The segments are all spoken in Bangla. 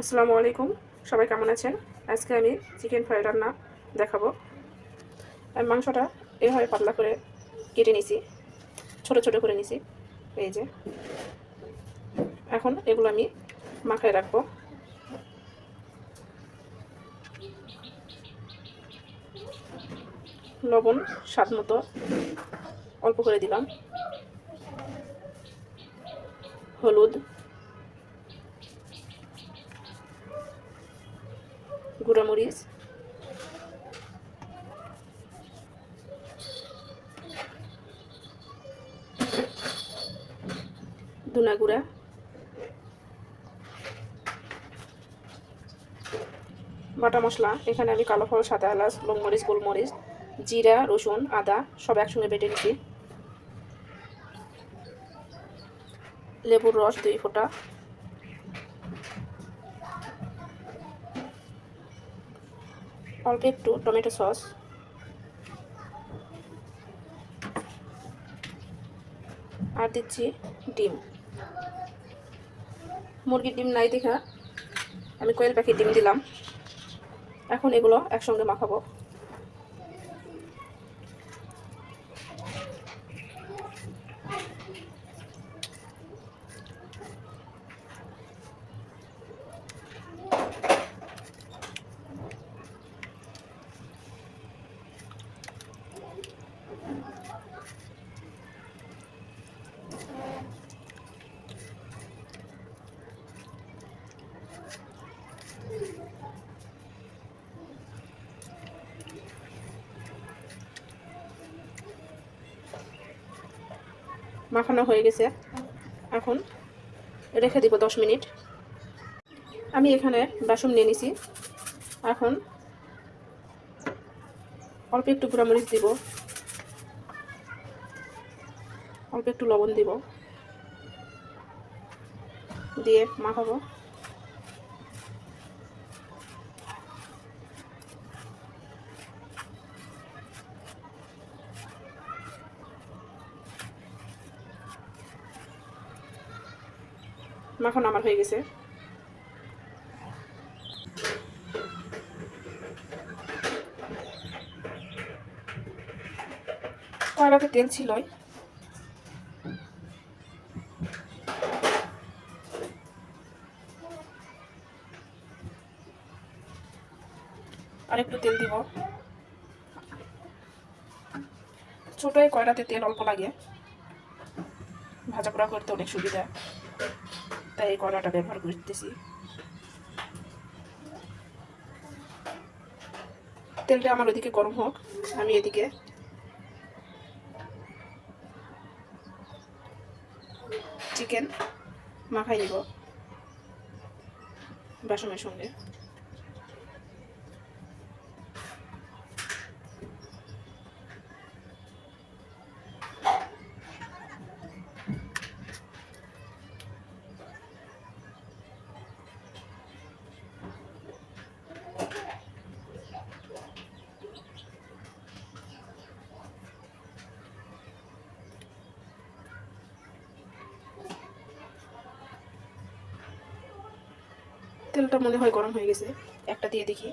আসসালামু আলাইকুম। সবাই কেমন আছেন? আজকে আমি চিকেন ফ্রাই রান্না দেখাবো। আমি মাংসটা এভাবে পাতলা করে কেটে নিছি। ছোট ছোট করে নিছি। এই যে। এখন এগুলো আমি মাখায় রাখব। লবণ, স্বাদ মতো অল্প করে দিলাম। হলুদ। গুঁড়ামরিচ ধুনা গুঁড়া। বাটা মশলা, এখানে আমি কালো ফল, সাদা এলাচ লংমরিচ গোলমরিচ, জিরা, রসুন, আদা, সব একসঙ্গে বেটে নিচ্ছি। লেবুর রস, দুই ফোঁটা। অল্প একটু টমেটো সস। আর দিচ্ছি ডিম। মুরগির ডিম নাই দেখা। আমি কোয়েল পাখির ডিম দিলাম। এখন এগুলো একসঙ্গে মাখাবো। মাখানো হয়ে গেছে। এখন রেখে দিব দশ মিনিট। আমি এখানে বাসন নিয়ে নিছি। এখন অল্প একটু গুঁড়ামরিচ দিব। অল্প একটু লবণ দিব। দিয়ে মাখাবো। মাখন আমার হয়ে গেছে। কড়াতে তেল ছিল আর একটু তেল দিব। ছোট এই কয়রাতে তেল অল্প লাগে। ভাজা পোড়া করতে অনেক সুবিধা। তাই এই কলাটা ব্যবহার করতেছি। তেলটা আমার ওদিকে গরম হোক, আমি এদিকে। চিকেন মাখাই নিব। বাসনের সঙ্গে। তেলটা মনে হয় গরম হয়ে গেছে। একটা দিয়ে দেখি।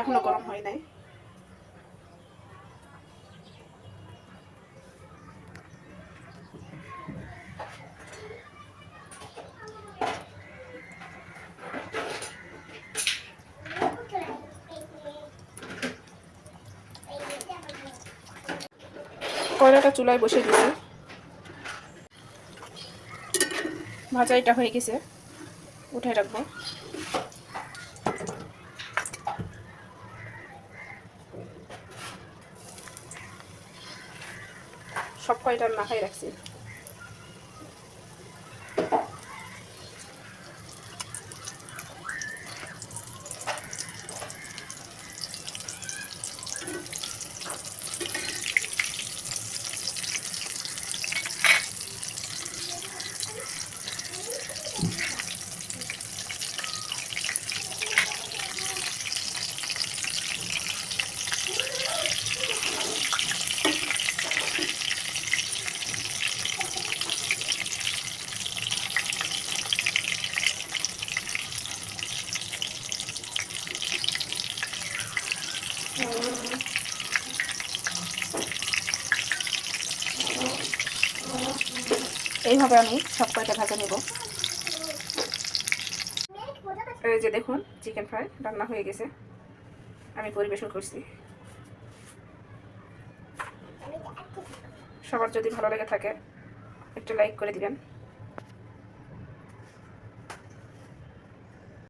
এখনও গরম হয় নাই। কয়লাটা চুলায় বসে দিয়েছি ভাজা এটা হয়ে গেছে। উঠে রাখব। সব কয়টা মাখাই রাখছি। এইভাবে আমি সব কয়টা ভাজা নেব? এই যে দেখুন চিকেন ফ্রাই রান্না হয়ে গেছে। আমি পরিবেশন করছি। সবার যদি ভালো লেগে থাকে, একটু লাইক করে দিবেন।